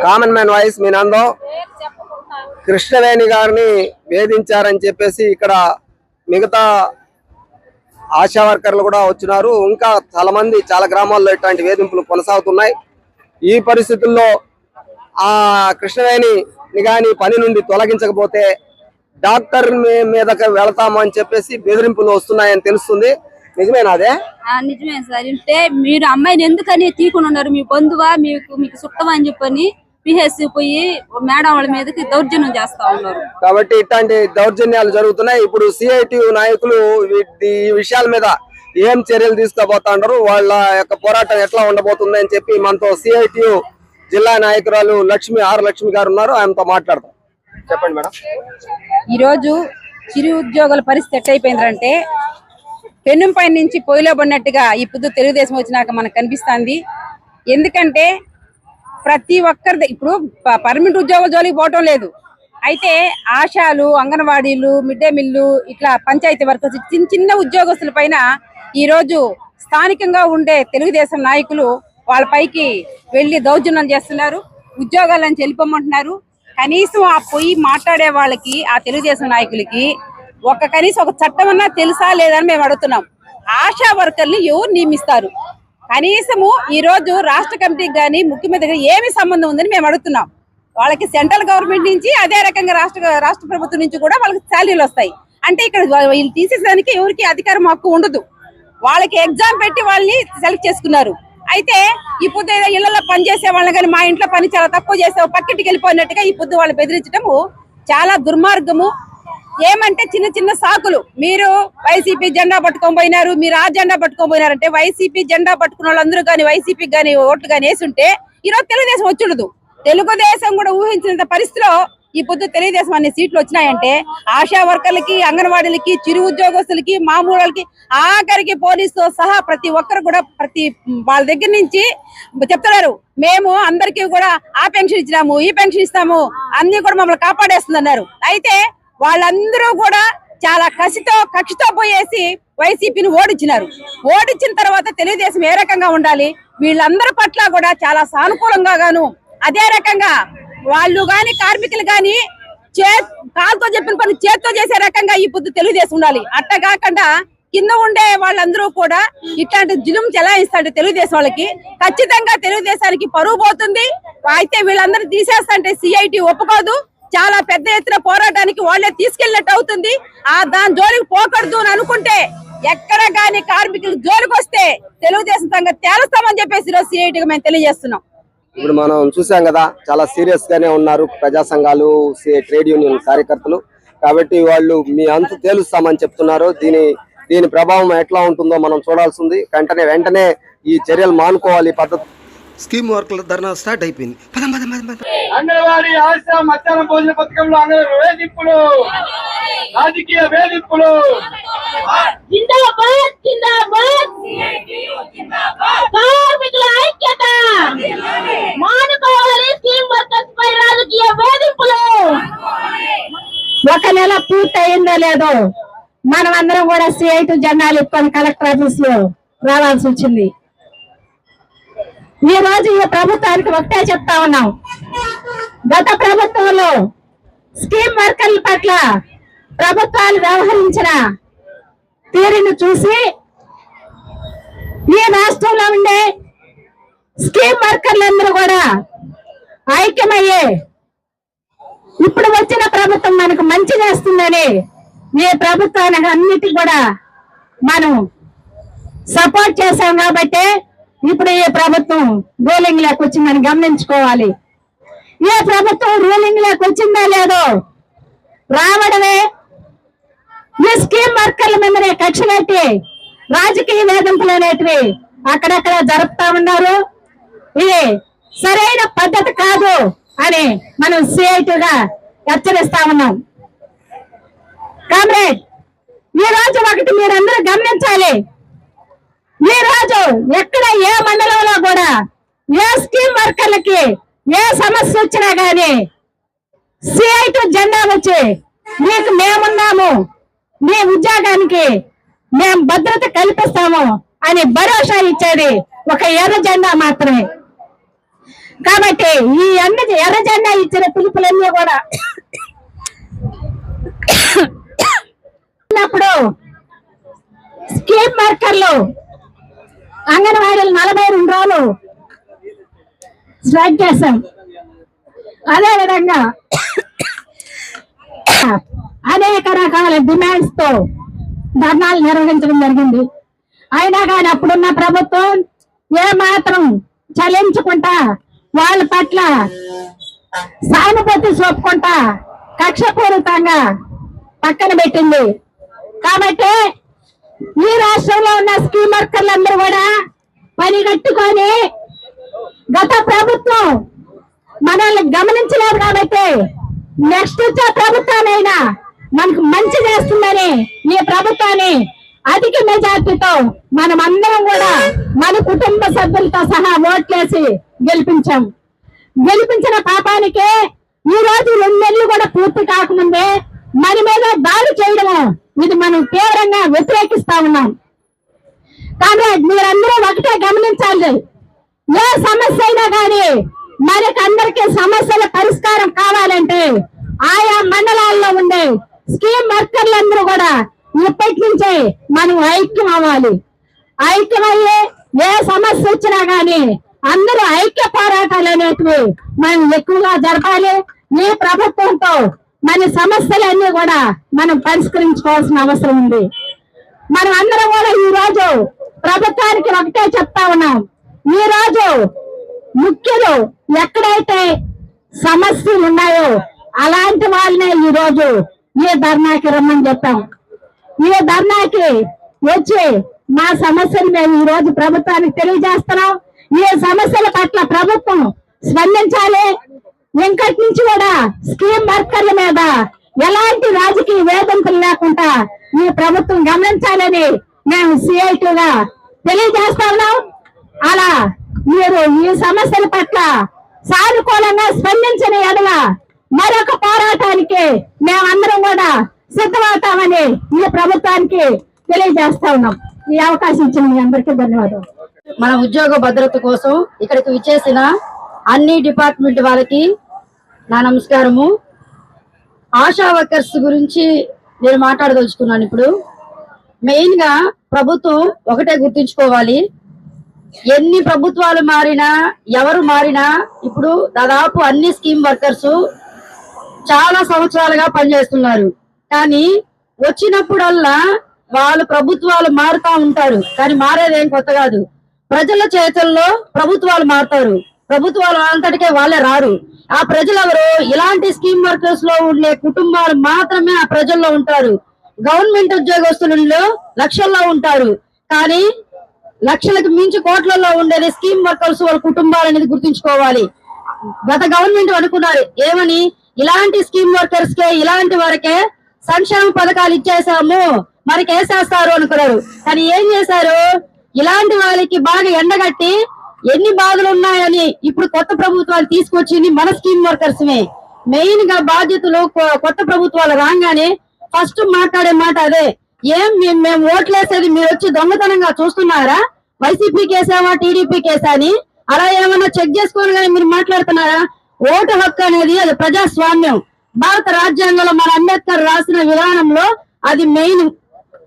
Common man voice మీ నందో కృష్ణవేణి గారిని వేధించారని చెప్పేసి ఇక్కడ మిగతా ఆశా వర్కర్లు కూడా వచ్చినారు. ఇంకా చాలా మంది చాలా గ్రామాల్లో ఇట్లాంటి వేధింపులు కొనసాగుతున్నాయి. ఈ పరిస్థితుల్లో ఆ కృష్ణవేణిని కానీ పని నుండి తొలగించకపోతే డాక్టర్ మీదకి వెళతాము అని చెప్పేసి బెదిరింపులు వస్తున్నాయని తెలుస్తుంది. నిజమేనా అదే? నిజమే సార్. అంటే మీరు అమ్మాయిని ఎందుకని తీకుని ఉన్నారు? మీ బంధువా? మీకు మీకు సుట్టమా అని చెప్పని పిహెచ్సి పోయి మేడం వాళ్ళ మీదకి దౌర్జన్యం చేస్తా ఉన్నారు. కాబట్టి ఇట్లాంటి దౌర్జన్యాలు జరుగుతున్నాయి. ఇప్పుడు సిఐటియు నాయకులు ఈ విషయాల మీద ఏం చర్యలు తీసుకోబోతున్నారు? వాళ్ళ యొక్క పోరాటం ఎట్లా ఉండబోతుంది అని చెప్పి మనతో సిఐటియు జిల్లా నాయకురాలు లక్ష్మి ఆర్ లక్ష్మి గారు ఉన్నారు. ఆమెతో మాట్లాడతాం చెప్పండి మేడం. ఈ రోజు చిరు ఉద్యోగుల పరిస్థితి ఎట్టయిపోయిందంటే పెన్ను పైన నుంచి పొయ్యిలో పడినట్టుగా ఈ పొద్దు తెలుగుదేశం వచ్చినాక మనకు కనిపిస్తుంది. ఎందుకంటే ప్రతి ఒక్కరిది. ఇప్పుడు పర్మనెంట్ ఉద్యోగ జోలికి పోవటం లేదు. అయితే ఆశాలు అంగన్వాడీలు మిడ్ డే మిల్లు ఇట్లా పంచాయతీ వర్కర్స్ చిన్న చిన్న ఉద్యోగస్తుల పైన ఈ రోజు స్థానికంగా ఉండే తెలుగుదేశం నాయకులు వాళ్ళ పైకి వెళ్ళి దౌర్జన్యం చేస్తున్నారు. ఉద్యోగాలను చెల్లిపోమంటున్నారు. కనీసం ఆ పోయి మాట్లాడే వాళ్ళకి ఆ తెలుగుదేశం నాయకులకి ఒక కనీసం ఒక చట్టం అన్నా తెలుసా లేదని మేము అడుగుతున్నాం. ఆశా వర్కర్ని ఎవరు నియమిస్తారు? కనీసము ఈ రోజు రాష్ట్ర కమిటీకి కానీ ముఖ్యమంత్రి ఏమి సంబంధం ఉందని మేము అడుగుతున్నాం. వాళ్ళకి సెంట్రల్ గవర్నమెంట్ నుంచి అదే రకంగా రాష్ట్ర రాష్ట్ర ప్రభుత్వం నుంచి కూడా వాళ్ళకి శాలరీలు వస్తాయి. అంటే ఇక్కడ వీళ్ళు తీసేసానికి ఎవరికి అధికారం హక్కు ఉండదు. వాళ్ళకి ఎగ్జామ్ పెట్టి వాళ్ళని సెలెక్ట్ చేసుకున్నారు. అయితే ఈ పొద్దు ఏదో ఇళ్ళలో పని చేసే వాళ్ళని కానీ మా ఇంట్లో పని చాలా తక్కువ చేసే పక్కింటికి వెళ్ళిపోయినట్టుగా ఈ పొద్దు వాళ్ళు బెదిరించడము చాలా దుర్మార్గము. ఏమంటే చిన్న చిన్న సాకులు. మీరు వైసీపీ జెండా పట్టుకొని పోయినారు మీరు ఆ జెండా పట్టుకొని పోయినారంటే వైసీపీ జెండా పట్టుకున్న వాళ్ళందరూ కానీ వైసీపీ కానీ ఓట్లు కానీ వేసుంటే ఈరోజు తెలుగుదేశం వచ్చుండదు. తెలుగుదేశం కూడా ఊహించినంత పరిస్థితిలో ఈ పొద్దు తెలుగుదేశం అనే సీట్లు వచ్చినాయంటే ఆశా వర్కర్లకి అంగన్వాడీలకి చిరు ఉద్యోగస్తులకి మామూలు వాళ్ళకి ఆఖరికి పోలీసుతో సహా ప్రతి ఒక్కరు కూడా ప్రతి వాళ్ళ దగ్గర నుంచి చెప్తున్నారు మేము అందరికీ కూడా ఆ పెన్షన్ ఇచ్చినాము ఈ పెన్షన్ ఇస్తాము అన్ని కూడా మమ్మల్ని కాపాడేస్తుంది అన్నారు అయితే వాళ్ళందరూ కూడా చాలా కసితో కక్షతో పోయేసి వైసీపీని ఓడించినారు. ఓడించిన తర్వాత తెలుగుదేశం ఏ రకంగా ఉండాలి? వీళ్ళందరి పట్ల కూడా చాలా సానుకూలంగా గాను అదే రకంగా వాళ్ళు గాని కార్మికులు గాని చే కాలుతో చెప్పిన పని చేత్తో చేసే రకంగా ఈ పొద్దు తెలుగుదేశం ఉండాలి. అట్ట కాకుండా కింద ఉండే వాళ్ళందరూ కూడా ఇట్లాంటి జులుం చెలాయిస్తాడు తెలుగుదేశం వాళ్ళకి. ఖచ్చితంగా తెలుగుదేశానికి పరువు పోతుంది. అయితే వీళ్ళందరూ తీసేస్తంటే సిఐటి ఒప్పుకోదు. చాలా పెద్ద ఎత్తున పోరాటానికి వాళ్ళే తీసుకెళ్ళినట్టు అవుతుంది. ఆ దాని జోలికి పోకూడదు అని అనుకుంటే ఎక్కడ కానీ కార్మికులు జోలికి వస్తే తెలుగుదేశం సంఘం తేలుస్తామని చెప్పేసి ఈరోజు సిఐటికి మేము తెలియజేస్తున్నాం. ఇప్పుడు మనం చూసాం కదా చాలా సీరియస్ గానే ఉన్నారు ప్రజా సంఘాలు ట్రేడ్ యూనియన్ కార్యకర్తలు. కాబట్టి వాళ్ళు మీ అంతు తేలుస్తామని చెప్తున్నారు. దీని దీని ప్రభావం ఎట్లా ఉంటుందో మనం చూడాల్సింది వెంటనే వెంటనే ఈ చర్యలు మానుకోవాలి పద్ధతి స్కీమ్ వర్క్ల ధర్నా స్టార్ట్ అయిపోయింది. పదం పదం పదం పదం. అంగన్వాడీ ఆశ మధ్యాహ్నం భోజన పథకంలో అంగన్వాడీ వేధింపులు. రాజకీయ వేధింపులు. జిందాబాద్ జిందాబాద్. కార్మికుల ఐక్యత. మానుకోవాలి స్కీమ్ వర్కర్స్ పై రాజకీయ వేధింపులు. ఒక నెల పూర్తయిందో లేదో మనం అందరం కూడా సిఐటి జెండాలు ఎత్తుకొని కలెక్టర్ ఆఫీస్లో రావాల్సి వచ్చింది. ఈ రోజు ఈ ప్రభుత్వానికి ఒకటే చెప్తా ఉన్నాం. గత ప్రభుత్వంలో స్కీమ్ వర్కర్ల పట్ల ప్రభుత్వాలు వ్యవహరించిన తీరును చూసి ఈ రాష్ట్రంలో ఉండే స్కీమ్ వర్కర్లందరూ కూడా ఐక్యమయ్యే ఇప్పుడు వచ్చిన ప్రభుత్వం మనకు మంచి చేస్తుందని ఈ ప్రభుత్వానికి అన్నిటికీ కూడా మనం సపోర్ట్ చేశాం కాబట్టి ఇప్పుడు ఏ ప్రభుత్వం రూలింగ్ లేకొచ్చిందని గమనించుకోవాలి. ఏ ప్రభుత్వం రూలింగ్ లేకొచ్చిందా లేదో రావడమే ఈ స్కీమ్ వర్కర్ల మీదనే కక్ష రాజకీయ వేధింపులు అనేటివి అక్కడక్కడ జరుపుతా ఉన్నారు. ఇది సరైన పద్ధతి కాదు అని మనం సిఐటిగా హెచ్చరిస్తా ఉన్నాం. కామ్రేడ్ ఈ రోజు ఒకటి మీరందరూ గమనించాలి. ఈ రోజు ఎక్కడ ఏ మండలంలో కూడా ఏ స్కీమ్ వర్కర్లకి ఏ సమస్య వచ్చినా గాని సిఐటి జెండా వచ్చి మీకు మేమున్నాము మీ ఉద్యోగానికి మేము భద్రత కల్పిస్తాము అని భరోసా ఇచ్చేది ఒక ఎర్ర జెండా మాత్రమే. కాబట్టి ఈ అన్ని ఎర్ర జెండా ఇచ్చిన పిలుపులన్నీ కూడా ఉన్నప్పుడు స్కీమ్ వర్కర్లు అంగన్వాడీలు నలభై రెండు రోజులు స్ట్రైక్ చేశాం. అదే విధంగా అనేక రకాల డిమాండ్స్తో ధర్నాలు నిర్వహించడం జరిగింది. అయినా కానీ అప్పుడున్న ప్రభుత్వం ఏ మాత్రం చలించకుండా వాళ్ళ పట్ల సానుభూతి చూపుకుంటా కక్షపూరితంగా పక్కన పెట్టింది. కాబట్టి ఈ రాష్ట్రంలో ఉన్న స్కీమ్ వర్కర్లందరూ కూడా పని కట్టుకొని గత ప్రభుత్వం మనల్ని గమనించలేదు కాబట్టి నెక్స్ట్ వచ్చే ప్రభుత్వానైనా మనకు మంచి చేస్తుందని ఈ ప్రభుత్వాన్ని అధిక మెజార్టీతో మనం అందరం కూడా మన కుటుంబ సభ్యులతో సహా ఓట్లేసి గెలిపించాం. గెలిపించిన పాపానికే ఈ రోజు రెండు నెలలు కూడా పూర్తి కాకముందే మన మీద దాడి చేయడము ఇది మనం తీవ్రంగా వ్యతిరేకిస్తా ఉన్నాం. కానీ మీరందరూ ఒకటే గమనించాలి. ఏ సమస్య అయినా కానీ మనకందరికీ సమస్యల పరిష్కారం కావాలంటే ఆయా మండలాల్లో ఉండే స్కీమ్ వర్కర్లందరూ కూడా ఇప్పటి నుంచే మనం ఐక్యం అవ్వాలి. ఐక్యమయ్యే ఏ సమస్య వచ్చినా కానీ అందరూ ఐక్య పోరాటాలు అనేటివి మనం ఎక్కువగా జరపాలి. ఈ ప్రభుత్వంతో మన సమస్యలన్నీ కూడా మనం పరిష్కరించుకోవాల్సిన అవసరం ఉంది. మనం అందరం కూడా ఈ రోజు ప్రభుత్వానికి ఒకటే చెప్తా ఉన్నాం. ఈ రోజు ముఖ్యులు ఎక్కడైతే సమస్యలు ఉన్నాయో అలాంటి వాళ్ళనే ఈ రోజు ఈ ధర్నాకి రమ్మని చెప్పాం. ఈ ధర్నాకి వచ్చి మా సమస్యలు మేము ఈ రోజు ప్రభుత్వానికి తెలియజేస్తున్నాం. ఈ సమస్యల పట్ల ప్రభుత్వం స్పందించాలి. ఇంకటి నుంచి కూడా స్కీమ్ వర్కర్ల మీద ఎలాంటి రాజకీయ వేధింపులు లేకుండా ఈ ప్రభుత్వం గమనించాలని మేము సిఐటిగా తెలియజేస్తా ఉన్నాం. అలా మీరు ఈ సమస్యల పట్ల సానుకూలంగా స్పందించిన ఎడల మరొక పోరాటానికి మేమందరం కూడా సిద్ధమవుతామని ఈ ప్రభుత్వానికి తెలియజేస్తా ఉన్నాం. ఈ అవకాశం ఇచ్చిన మీ అందరికీ ధన్యవాదాలు. మన ఉద్యోగ భద్రత కోసం ఇక్కడికి విచ్చేసిన అన్ని డిపార్ట్మెంట్ వాళ్ళకి నా నమస్కారము. ఆశా వర్కర్స్ గురించి నేను మాట్లాడదలుచుకున్నాను ఇప్పుడు. మెయిన్గా ప్రభుత్వం ఒకటే గుర్తుంచుకోవాలి. ఎన్ని ప్రభుత్వాలు మారినా ఎవరు మారినా ఇప్పుడు దాదాపు అన్ని స్కీమ్ వర్కర్స్ చాలా సంవత్సరాలుగా పనిచేస్తున్నారు. కానీ వచ్చినప్పుడల్లా వాళ్ళు ప్రభుత్వాలు మారుతా ఉంటారు. కానీ మారేదేం కొత్త కాదు. ప్రజల చేతుల్లో ప్రభుత్వాలు మారుతారు. ప్రభుత్వాలు అంతటికే వాళ్ళే రారు. ఆ ప్రజలు ఎవరు ఇలాంటి స్కీమ్ వర్కర్స్లో ఉండే కుటుంబాలు మాత్రమే ఆ ప్రజల్లో ఉంటారు. గవర్నమెంట్ ఉద్యోగస్తులలో లక్షల్లో ఉంటారు. కానీ లక్షలకు మించి కోట్లలో ఉండేది స్కీమ్ వర్కర్స్ వాళ్ళ కుటుంబాలు అనేది గుర్తుంచుకోవాలి. గత గవర్నమెంట్ అనుకున్నారు. ఏమని? ఇలాంటి స్కీమ్ వర్కర్స్ కే ఇలాంటి వారికే సంక్షేమ పథకాలు ఇచ్చేసాము మనకి వేసేస్తారు అనుకున్నారు. కానీ ఏం చేశారు? ఇలాంటి వాళ్ళకి బాగా ఎండగట్టి ఎన్ని బాధలు ఉన్నాయని ఇప్పుడు కొత్త ప్రభుత్వాలు తీసుకొచ్చింది మన స్కీమ్ వర్కర్స్ మెయిన్గా బాధ్యతలు కొ- కొత్త ప్రభుత్వాలు రాగానే ఫస్ట్ మాట్లాడే మాట అదే. ఏం మేము మేము ఓట్లేసేది మీరు వచ్చి దొంగతనంగా చూస్తున్నారా? వైసీపీ కేసావా టీడీపీ కేసా అని? అలా ఏమన్నా చెక్ చేసుకోవాలి కానీ మీరు మాట్లాడుతున్నారా? ఓటు హక్కు అనేది అది ప్రజాస్వామ్యం. భారత రాజ్యాంగంలో మన అంబేద్కర్ రాసిన విధానంలో అది మెయిన్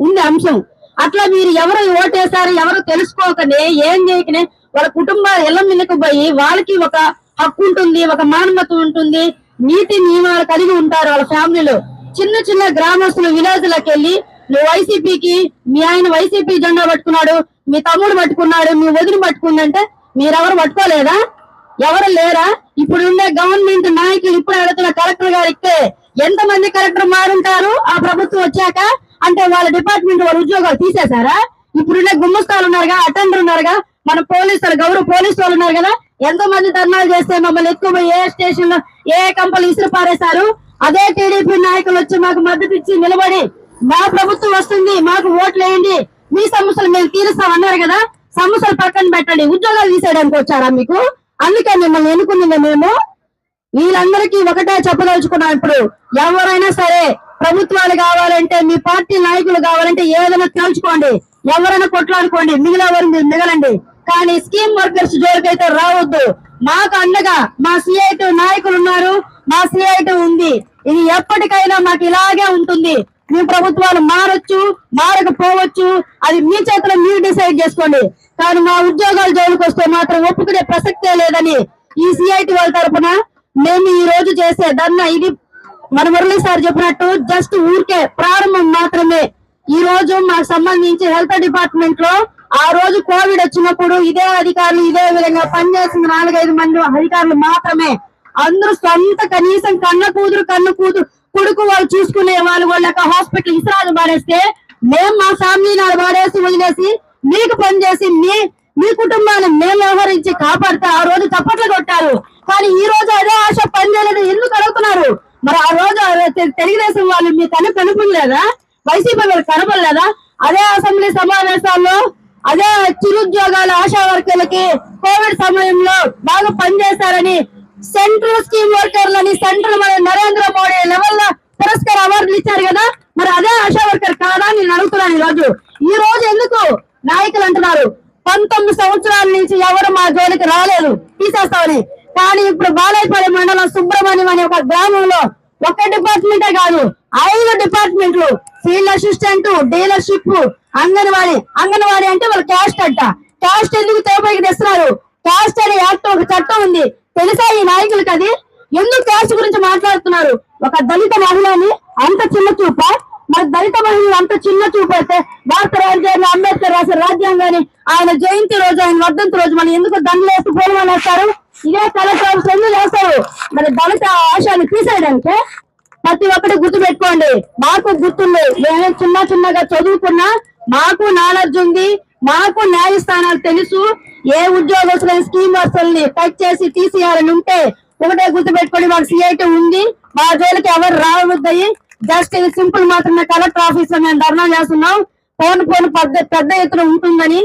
ఉంది అంశం. అట్లా మీరు ఎవరు ఓటేశారు ఎవరు తెలుసుకోకనే ఏం చేయకనే వాళ్ళ కుటుంబాలు ఇళ్ళ మీదకు పోయి వాళ్ళకి ఒక హక్కు ఉంటుంది ఒక మానవత ఉంటుంది నీతి నియమాలు కలిగి ఉంటారు వాళ్ళ ఫ్యామిలీలో. చిన్న చిన్న గ్రామస్తులు విలేజ్ వెళ్ళి నువ్వు వైసీపీకి మీ ఆయన వైసీపీ జెండా పట్టుకున్నాడు మీ తమ్ముడు పట్టుకున్నాడు మీ వదిలి పట్టుకుందంటే మీరెవరు పట్టుకోలేదా? ఎవరు లేరా? ఇప్పుడు ఉండే గవర్నమెంట్ నాయకులు ఇప్పుడు అడుగుతున్న కలెక్టర్ గారు ఇస్తే ఎంత మంది కలెక్టర్ మారుంటారు? ఆ ప్రభుత్వం వచ్చాక అంటే వాళ్ళ డిపార్ట్మెంట్ వాళ్ళ ఉద్యోగాలు తీసేశారా? ఇప్పుడున్న గుమ్మస్తాలు ఉన్నారుగా అటెండర్ ఉన్నారుగా మన పోలీసులు గౌరవ పోలీసు వాళ్ళు ఉన్నారు కదా? ఎంతో మంది ధర్నాలు చేస్తే మమ్మల్ని ఎక్కువ ఏ స్టేషన్లో ఏ కంపెనీ ఇసురు పారేశారు? అదే టీడీపీ నాయకులు వచ్చి మాకు మద్దతు ఇచ్చి నిలబడి మా ప్రభుత్వం వస్తుంది మాకు ఓట్లు వేయండి మీ సమస్యలు మేము తీరుస్తాం అన్నారు కదా? సమస్యలు పక్కన పెట్టండి ఉద్యోగాలు తీసేయడానికి వచ్చారా మీకు? అందుకే మిమ్మల్ని ఎన్నుకున్నది మేము. వీళ్ళందరికీ ఒకటే చెప్పదలుచుకున్నాం ఇప్పుడు. ఎవరైనా సరే ప్రభుత్వాలు కావాలంటే మీ పార్టీ నాయకులు కావాలంటే ఏదైనా తేల్చుకోండి ఎవరైనా కొట్లాడుకోండి మిగిలిన వారు మీరు మిగలండి. కానీ స్కీమ్ వర్కర్స్ జోలికైతే రావద్దు. మాకు అండగా మా సిఐటి నాయకులు ఉన్నారు. మా సిఐటి ఉంది. ఇది ఎప్పటికైనా మాకు ఇలాగే ఉంటుంది. మీ ప్రభుత్వాలు మారొచ్చు మారకపోవచ్చు. అది మీ చేతిలో మీరు డిసైడ్ చేసుకోండి. కానీ మా ఉద్యోగాలు జోలికి వస్తే మాత్రం ఒప్పుకునే ప్రసక్తే లేదని ఈ సిఐటి వాళ్ళ తరపున మేము ఈ రోజు చేసే ధర్నా ఇది. మన మురళి సార్ చెప్పినట్టు జస్ట్ ఊరికే ప్రారంభం మాత్రమే. ఈ రోజు మాకు సంబంధించి హెల్త్ డిపార్ట్మెంట్లో ఆ రోజు కోవిడ్ వచ్చినప్పుడు ఇదే అధికారులు ఇదే విధంగా పనిచేసిన నాలుగైదు మంది అధికారులు మాత్రమే అందరూ సొంత కనీసం కన్న కూతురు కన్న కూతురు కొడుకు వాళ్ళు చూసుకునే వాళ్ళు వాళ్ళ హాస్పిటల్ ఇసరాలు పాడేస్తే మేము మా ఫ్యామిలీ నాడు పాడేసి వదిలేసి మీకు పనిచేసి మీ మీ కుటుంబాన్ని మేము వ్యవహరించి కాపాడితే ఆ రోజు చప్పట్లు కొట్టారు. కానీ ఈ రోజు అదే ఆశ పనిచేయలేదు ఎందుకు అడుగుతున్నారు? మరి ఆ రోజు తెలుగుదేశం వాళ్ళు మీ తన కనుపలేదా వైసీపీ వాళ్ళు కనపడలేదా? అదే అసెంబ్లీ సమావేశాల్లో అదే చిరుద్యోగాల ఆశా వర్కర్లకి కోవిడ్ సమయంలో బాగా పనిచేశారని సెంట్రల్ స్కీమ్ వర్కర్లని సెంట్రల్ మన నరేంద్ర మోడీ లెవెల్లో పురస్కార అవార్డులు ఇచ్చారు కదా మరి అదే ఆశా వర్కర్ కాదా అని నేను అడుగుతున్నాను ఈ రోజు. ఈ రోజు ఎందుకు నాయకులు అంటున్నారు? పంతొమ్మిది సంవత్సరాల నుంచి ఎవరు మా జోలికి రాలేదు తీసేస్తామని. కానీ ఇప్పుడు బాలయపల్లి మండలం సుబ్రహ్మణ్యం అనే ఒక గ్రామంలో ఒక డిపార్ట్మెంటే కాదు ఐదు డిపార్ట్మెంట్లు. Field assistant dealership anganwadi anganwadi అంటే వాళ్ళు క్యాస్ట్ అంట. క్యాస్ట్ ఎందుకు తెరపైకి తెస్తున్నారు? క్యాస్ట్ అనే యాక్ట్ ఒక చట్టం ఉంది. తెలుసా ఈ నాయకులకి అది? ఎందుకు క్యాస్ట్ గురించి మాట్లాడుతున్నారు? ఒక దళిత మహిళని అంత చిన్న చూప? మరి దళిత మహిళలు అంత చిన్న చూపు అయితే భారత రాజ్యాంగ అంబేద్కర్ రాసిన రాజ్యాంగాన్ని ఆయన జయంతి రోజు ఆయన వర్ధంతి రోజు మనం ఎందుకు దండలు వేసి వేస్తారు? ఇదే కలెక్టర్ ఆఫీస్ ఎందుకు చేస్తారు. మరి దళిత ఆశాన్ని తీసేయడానికి ప్రతి ఒక్కటి గుర్తు పెట్టుకోండి మాకు గుర్తుంది. మేము చిన్న చిన్నగా చదువుకున్నా మాకు నాలెడ్జ్ ఉంది మాకు న్యాయస్థానాలు తెలుసు. ఏ ఉద్యోగస్తులైన స్కీమ్ వస్తుల్ని కట్ చేసి తీసేయాలని ఉంటే ఒకటే గుర్తుపెట్టుకోండి మాకు సిఐటి ఉంది. మా జోలికి ఎవరు రావద్దయి జస్ట్ ఇది సింపుల్ మాత్రమే కలెక్టర్ ఆఫీస్లో మేము ధర్నా చేస్తున్నాం. ఫోన్ ఫోన్ పెద్ద పెద్ద ఎత్తున ఉంటుందని